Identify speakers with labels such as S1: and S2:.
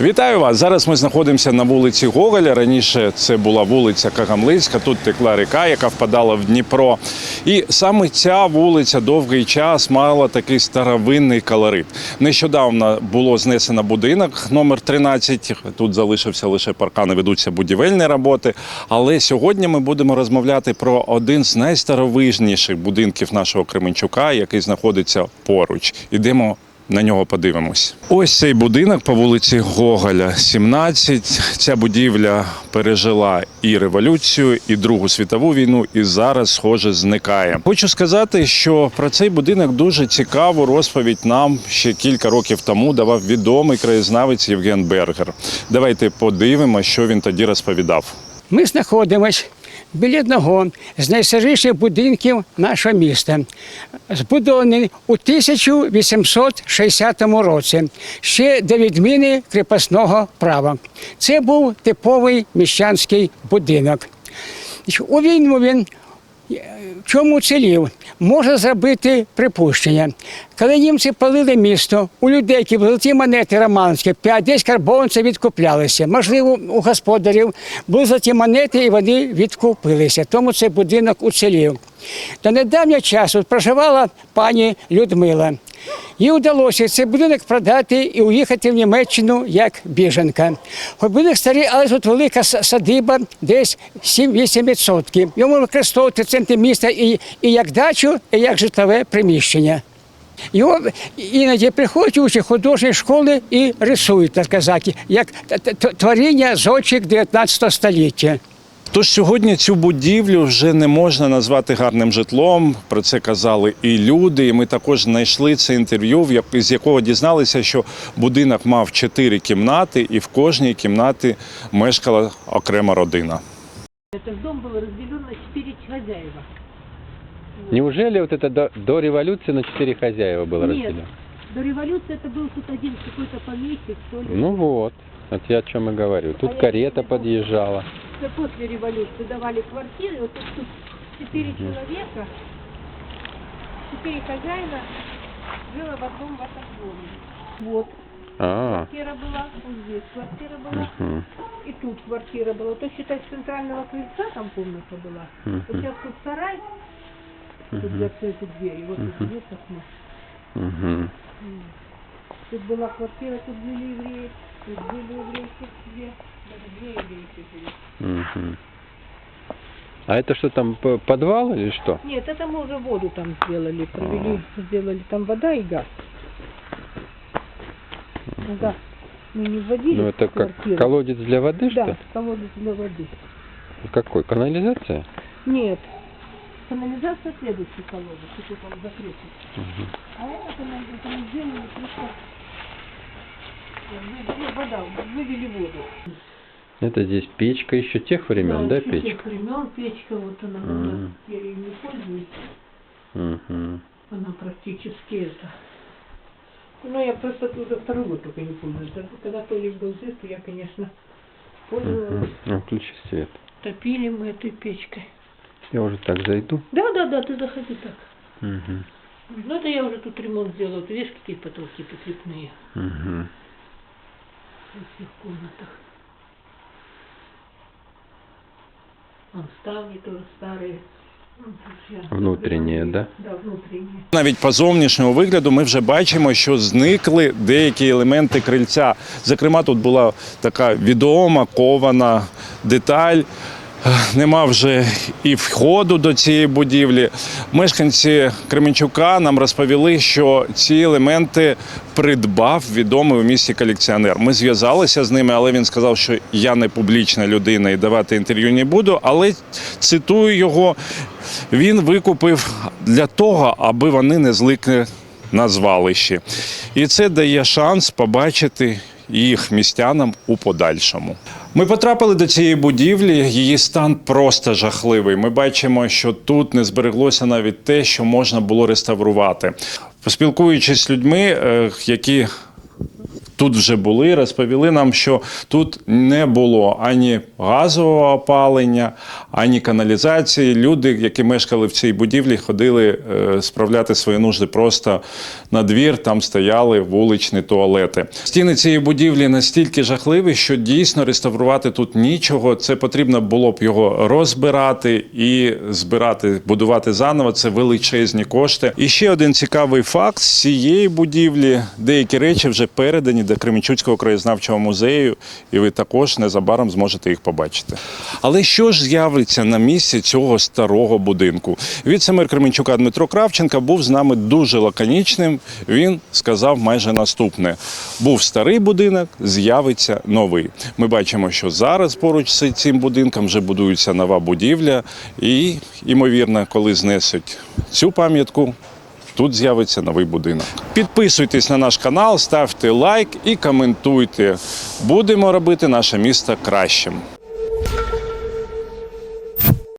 S1: Вітаю вас! Зараз ми знаходимося на вулиці Гоголя. Раніше це була вулиця Кагамлицька. Тут текла ріка, яка впадала в Дніпро. І саме ця вулиця довгий час мала такий старовинний колорит. Нещодавно було знесено будинок номер 13. Тут залишився лише паркан, і ведуться будівельні роботи. Але сьогодні ми будемо розмовляти про один з найстаровижніших будинків нашого Кременчука, який знаходиться поруч. Ідемо на нього подивимось. Ось цей будинок по вулиці Гоголя, 17. Ця будівля пережила і революцію, і Другу світову війну, і зараз, схоже, зникає. Хочу сказати, що про цей будинок дуже цікаву розповідь нам ще кілька років тому давав відомий краєзнавець Євген Бергер. Давайте подивимося, що він тоді розповідав.
S2: Ми знаходимось біля одного з найстаріших будинків нашого міста, збудований у 1860 році, ще до відміни кріпосного права. Це був типовий міщанський будинок. У війну він в чому цілів? Можна зробити припущення. Коли німці палили місто, у людей, які були золоті монети романські, 5-10 карбованців відкуплялися. Можливо, у господарів були золоті монети і вони відкупилися. Тому цей будинок уцілів. До недавнього часу проживала пані Людмила. Їй вдалося цей будинок продати і уїхати в Німеччину як біженка. Хоч будинок старий, але тут велика садиба, десь 7-8%. Йому використовувати в центрі міста і, і як дачу, і як житлове приміщення. Його іноді приходять учні художньої школи і рисують, так сказати, як творіння зодчик 19 століття.
S1: Тож сьогодні цю будівлю вже не можна назвати гарним житлом. Про це казали і люди. І ми також знайшли це інтерв'ю, в як- з якого дізналися, що будинок мав чотири кімнати, і в кожній кімнаті мешкала окрема родина.
S3: Этот дом был разделен на четыре хозяева.
S4: Неужели вот это до, до революции на четыре хозяева было
S3: Нет.
S4: разделено?
S3: До революции это был тут один какой-то помещик, что ли.
S4: Ну вот, вот я о чем и говорю. Тут
S3: А я
S4: карета подъезжала.
S3: Это После революции давали квартиры, вот тут, тут четыре человека, четыре хозяина жило в одном в этом доме. Вот,
S4: А,
S3: квартира была, вот здесь квартира была,
S4: мгм,
S3: и тут квартира была. То считай, с центрального крыльца там комната была. Вот
S4: мгм,
S3: сейчас тут сарай, тут
S4: мгм,
S3: для открыты двери, вот
S4: Мгм.
S3: здесь окно.
S4: мгм.
S3: Тут была квартира, тут жили евреи, тут были еврейки две, даже две еврейки.
S4: Мгм. А это что там, подвал или что?
S3: Нет, это мы уже воду там сделали, провели, сделали там вода и газ. Ну, Газ мы не вводили
S4: Ну это как
S3: квартиру.
S4: колодец для воды, что
S3: Да, колодец для воды.
S4: Какой? Канализация?
S3: Нет, канализация следующий колодец, тут он закрытый.
S4: Мгм.
S3: А это канализация мы сделали просто вывели- вода, вывели воду.
S4: Это здесь печка еще тех времен, да,
S3: тех
S4: печка?
S3: времен печка, вот она,
S4: Мгм.
S3: она ею не пользуется.
S4: Мгм.
S3: Она практически это. Ну, я просто туда второй год только не пользуюсь. Когда Толик был здесь, то я, конечно, пользовалась.
S4: Ну, включи свет.
S3: Топили мы этой печкой.
S4: Я уже так зайду.
S3: Да, да, да, ты заходи так.
S4: Мгм.
S3: Ну, это я уже тут ремонт сделала. Вот видишь, какие потолки прикрепные
S4: Мгм.
S3: во всех комнатах. Вон ставни тоже старые. Ну, тут я-
S4: Внутренние, да?
S3: Да, внутренние.
S1: Навіть по зовнішньому вигляду ми вже бачимо, що зникли деякі елементи крильця. Зокрема, тут була така відома кована деталь. Нема вже і входу до цієї будівлі. Мешканці Кременчука нам розповіли, що ці елементи придбав відомий у місті колекціонер. Ми зв'язалися з ними, але він сказав, що я не публічна людина і давати інтерв'ю не буду. Але цитую його, він викупив для того, аби вони не зникли на звалищі. І це дає шанс побачити їх містянам у подальшому. Ми потрапили до цієї будівлі. Її стан просто жахливий. Ми бачимо, що тут не збереглося навіть те, що можна було реставрувати. Поспілкуючись з людьми, е, які тут вже були, розповіли нам, що тут не було ані газового опалення, ані каналізації. Люди, які мешкали в цій будівлі, ходили е, справляти свої нужди просто на двір. Там стояли вуличні туалети. Стіни цієї будівлі настільки жахливі, що дійсно реставрувати тут нічого. Це потрібно було б його розбирати і збирати, будувати заново. Це величезні кошти. І ще один цікавий факт: з цієї будівлі деякі речі вже передані до Кременчуцького краєзнавчого музею, і ви також незабаром зможете їх побачити. Але що ж з'явиться на місці цього старого будинку? Віце-мер Кременчука Дмитро Кравченка був з нами дуже лаконічним. Він сказав майже наступне: був старий будинок, з'явиться новий. Ми бачимо, що зараз поруч з цим будинком вже будується нова будівля, і ймовірно, коли знесуть цю пам'ятку. Тут з'явиться новий будинок. Підписуйтесь на наш канал, ставте лайк і коментуйте. Будемо робити наше місто кращим.